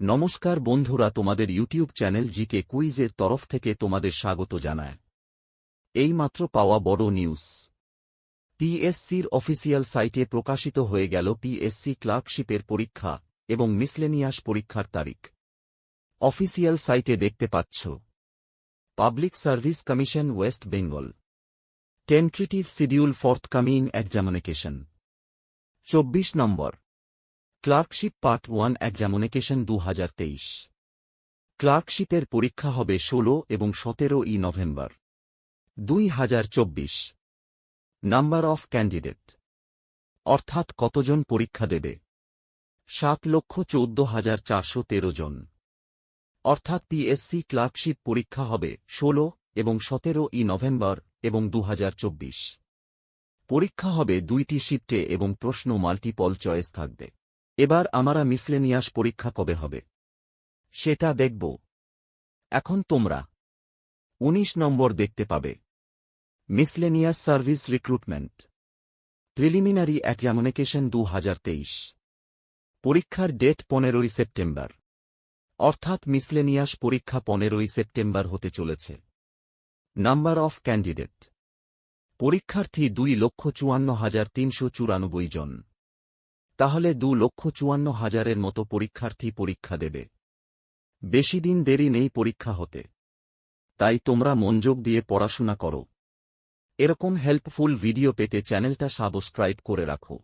নমস্কার বন্ধুরা, তোমাদের ইউটিউব চ্যানেল জিকে কুইজের তরফ থেকে তোমাদের স্বাগত জানায়। এইমাত্র পাওয়া বড় নিউজ। পিএসসির অফিসিয়াল সাইটে প্রকাশিত হয়ে গেল পিএসসি ক্লার্কশিপের পরীক্ষা এবং মিসলেনিয়াস পরীক্ষার তারিখ। অফিসিয়াল সাইটে দেখতে পাচ্ছ। Public service commission west Bengal. Tentative schedule forthcoming examination. চব্বিশ number. Clerkship part one examination দু হাজার তেইশ। ক্লার্কশিপের পরীক্ষা হবে ষোলো এবং সতেরো ই নভেম্বর। দুই হাজার চব্বিশ। Number of candidate. অর্থাৎ কতজন পরীক্ষা দেবে? সাত লক্ষ চৌদ্দ হাজার চারশো তেরো জন। অর্থাৎ পিএসসি ক্লার্কশিপ পরীক্ষা হবে ষোলো এবং সতেরো ই নভেম্বর এবং দু হাজার চব্বিশ। পরীক্ষা হবে দুইটি শিফটে এবং প্রশ্ন মাল্টিপল চয়েস থাকবে। এবার আমারা মিসলেনিয়াস পরীক্ষা কবে হবে? সেটা দেখব। এখন তোমরা। ১৯ নম্বর দেখতে পাবে। Miscellaneous service recruitment. Preliminary examination দু পরীক্ষার ডেট পনেরোই সেপ্টেম্বর। অর্থাৎ মিসলেনিয়াস পরীক্ষা পনেরোই সেপ্টেম্বর হতে চলেছে। Number of candidate. পরীক্ষার্থী দুই লক্ষ চুয়ান্ন হাজার তিনশো চুরানব্বই জন। তাহলে দু লক্ষ চুয়ান্ন হাজারের মতো পরীক্ষার্থী পরীক্ষা দেবে। বেশি দিন দেরি নেই পরীক্ষা হতে। তাই তোমরা মনযোগ দিয়ে পড়াশোনা করো। এরকম হেল্পফুল ভিডিও পেতে চ্যানেলটা সাবস্ক্রাইব করে রাখো।